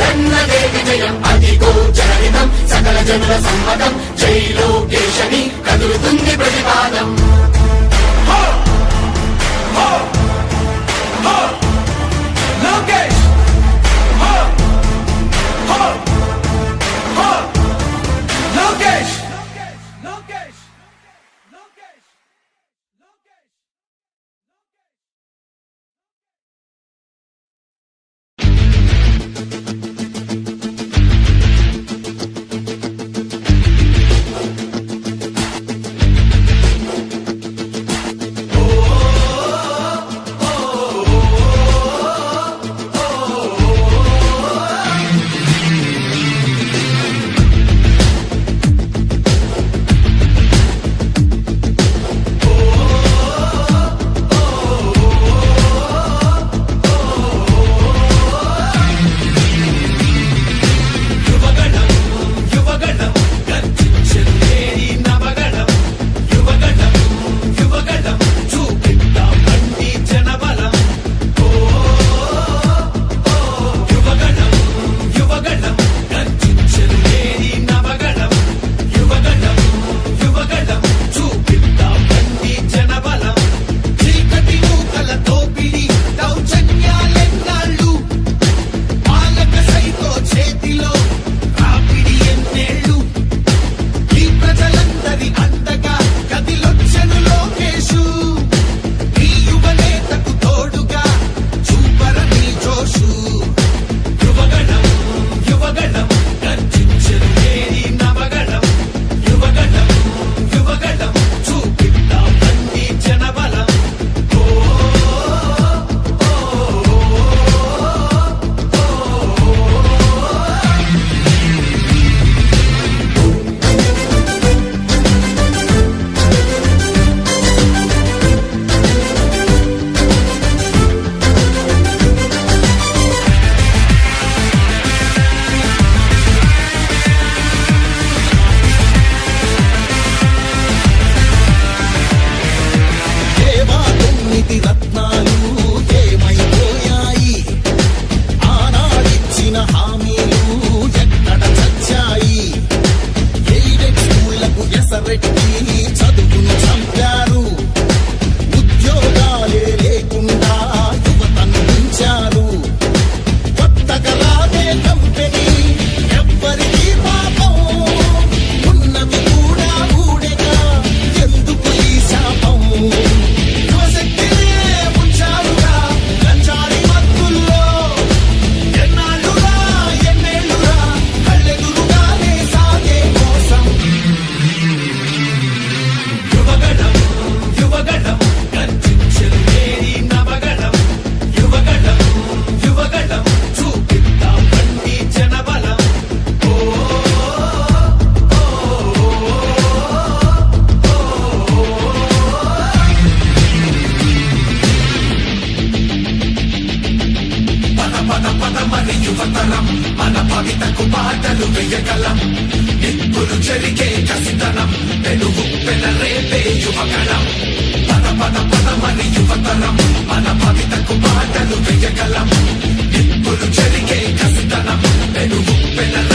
గంగన్నదే విజయం అదిగో జనహితం సకల జనుల సమ్మతం జై లోకేశని కదులుతుంది ప్రతిపాదం. స్వతనం మన పవితకు పాటలు వెయ్యగలం నిప్పులు చెరిగే కసితనం పెనుగు పెనరేపే యువగణం. పద పద పదమని యువతరం మన పవితకు పాటలు వెయ్యగలం నిప్పులు చెరిగే కసితనం పెనుగు పెనరే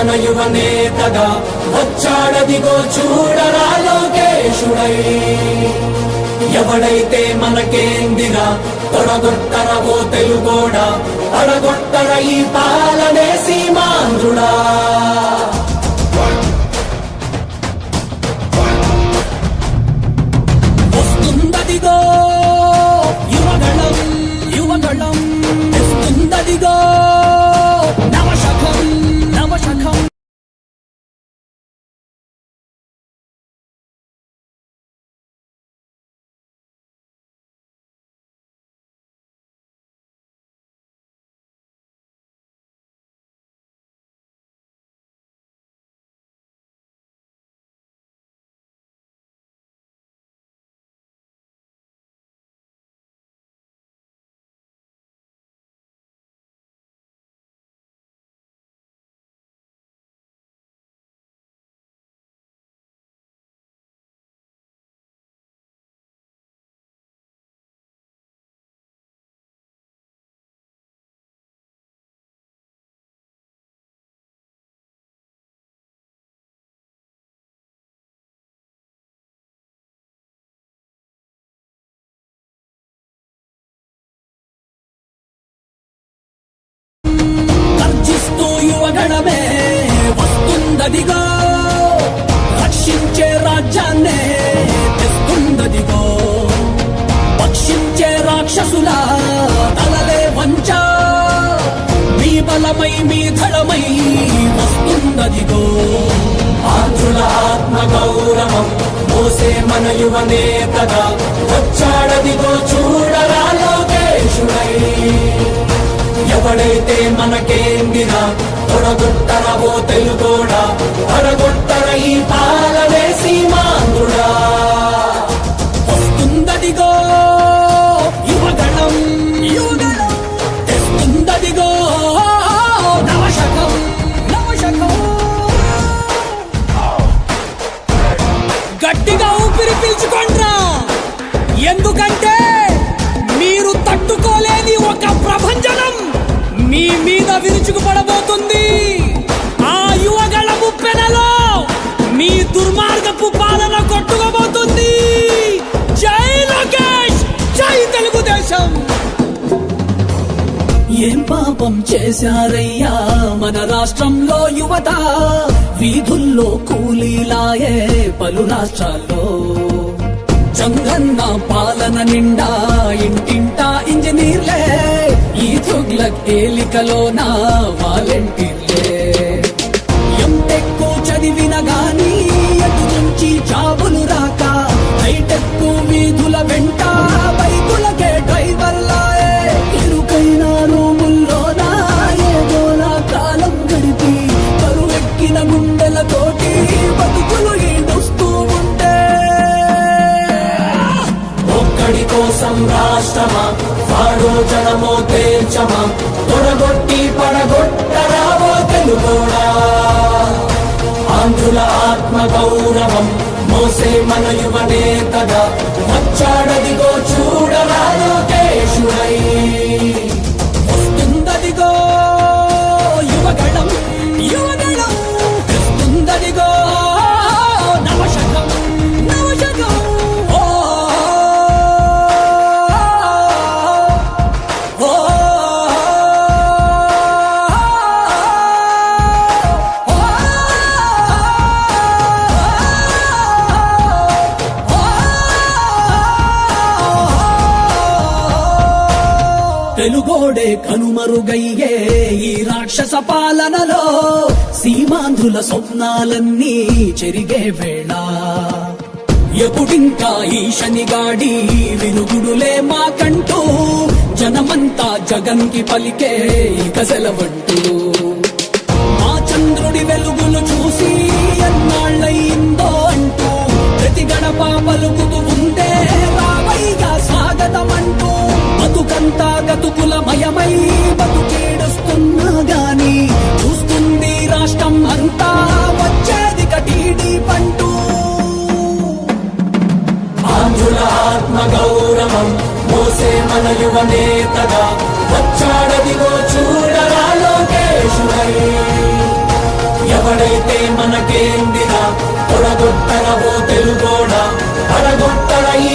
మన యువ నేతగా వచ్చాడదిగో చూడరా లోకేశుడై. ఎవడైతే మనకేందిరా తొడగొట్టరవో తెలుగోడా పడగొట్టర ఈ పాలనే సీమాంధ్రుడా. మరణమే వస్తుందదిగో రక్షించే రాజ్యాన్నే తెస్తుందదిగో. పక్షించే రాక్షసుల తలలే వంచ మీ బలమై మీ ధడమై వస్తుందదిగో. ఆంధ్రుల ఆత్మ గౌరవం మోసే మన యువ నేతగా వచ్చాడదిగో ఎవడైతే మనకేందిరా? తొడగొట్టరవో తెలుగోడా? పడగొట్టర ఈ పాలనే సీమాంధ్రుడా వస్తుందదిగో యువగణం. యుగ విరుచుకుపడబోతుంది ఆ యువగళ ముప్పెనలో మీ దుర్మార్గపు పాలన కొట్టుకోబోతుంది. జై లోకేష్! జై తెలుగుదేశం! ఏం పాపం చేశారయ్యా మన రాష్ట్రంలో యువత? వీధుల్లో కూలీలాయే పలు రాష్ట్రాల్లో. చంగన్న పాలన నిండా ఇంటింటా ఇంజనీర్లే. ఈ తుగ్లక్ ఏలికలోన వాలంటీర్లే. ఎంటెక్కు చదివిన గాని ఎటు నుంచి జాబులు రాక హైటెక్ తేల్చమా తొడగొట్టి పడగొట్టరావో తెలుగోడా ఆంధ్రుల ఆత్మ గౌరవం మోసే మన యువనే కదా వచ్చాడదిగో చూడరా పాలనలో సీమాంధ్రుల స్వప్నాలన్నీ చెరిగే వేళ. ఎప్పుడింకా ఈ శనిగాడి విరుగుడులే మాకంటూ జనమంతా జగన్కి పలికే ఇక సెలవంటూ మా చంద్రుడి వెలుగులు చూసి ఎన్నాళ్ళయిందో అంటూ ప్రతి గడప పలుకుతూ ఉంటే రావయ్యా స్వాగతమంటూ బతుకంతా గతుకులమయమై చూస్తున్నా గాని చూస్తుంది రాష్ట్రం అంతా వచ్చేది కటీడీ పంటూ. ఆంధ్రుల ఆత్మ గౌరవం మోసే మన యువ నేతగా వచ్చాడదిగో చూడరా లోకేశుడై. మనకేందిరా పొడగొట్టర ఓ తెలుగోడ పడగొట్టర ఈ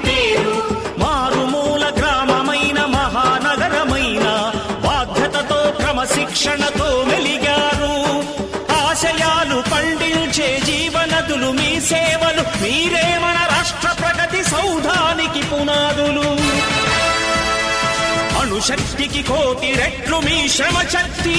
పార్టీ పేరు మారుమూల గ్రామమైన మహానగరమైన బాధ్యతతో క్రమశిక్షణతో వెలిగారు ఆశయాలు పండించే జీవనదులు మీ సేవలు మీరే మన రాష్ట్ర ప్రగతి సౌధానికి పునాదులు. అణుశక్తికి కోటి రెట్లు మీ శ్రమ శక్తి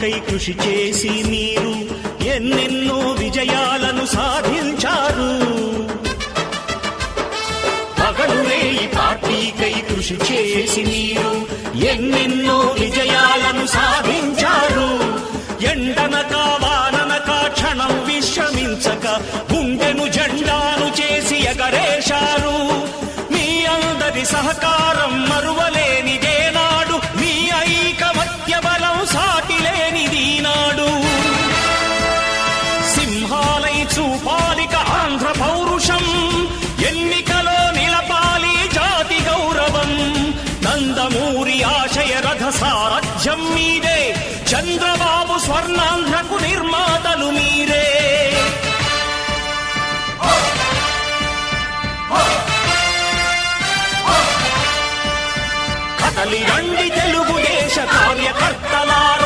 కై కృషి చేసి మీరు ఎన్నెన్నో విజయాలను సాధించారు. పగలురే ఈ పార్టీకై కృషి చేసి మీరు ఎన్నెన్నో విజయాలను సాధించారు. ఎండనక వాననక క్షణం విశ్రమించక గుండెను జెండాను చేసి ఎగరేశారు. మీ అందరి సహకారం మరువలేనిది సాటి లేనిది నాడు సింహాలై చూపాలిక ఆంధ్ర పౌరుషం. ఎన్నికలో నిలపాలి జాతి గౌరవం. నందమూరి ఆశయ రథ సారథ్యం మీదే. చంద్రబాబు స్వర్ణాంధ్రకు నిర్మాతలు మీరే. కదలి రండి తెలుగుదేశ కార్యకర్తలారా